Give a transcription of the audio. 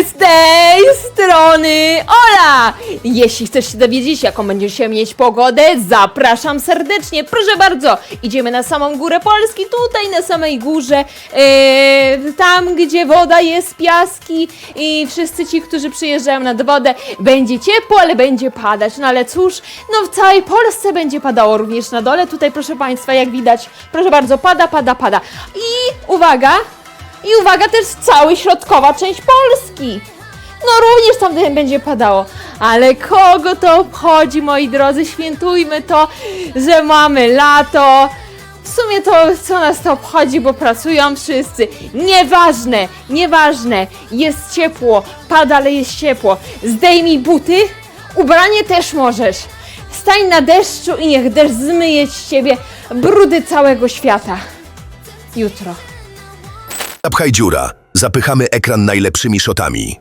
Z tej strony Ola! Jeśli chcesz się dowiedzieć, jaką będziecie mieć pogodę, zapraszam serdecznie. Proszę bardzo, idziemy na samą górę Polski, tutaj na samej górze, e, tam gdzie woda jest, piaski i wszyscy ci, którzy przyjeżdżają nad wodę, będzie ciepło, ale będzie padać. No ale cóż, no w całej Polsce będzie padało, również na dole. Tutaj, proszę Państwa, jak widać, proszę bardzo, pada, pada, pada. I uwaga, i uwaga, też cała środkowa część Polski. No również tam będzie padało. Ale kogo to obchodzi, moi drodzy? Świętujmy to, że mamy lato. W sumie to, co nas to obchodzi, bo pracują wszyscy. Nieważne, nieważne. Jest ciepło, pada, ale jest ciepło. Zdejmij buty, ubranie też możesz. Stań na deszczu i niech deszcz zmyje z ciebie brudy całego świata. Jutro. Zapchaj dziura. Zapychamy ekran najlepszymi shotami.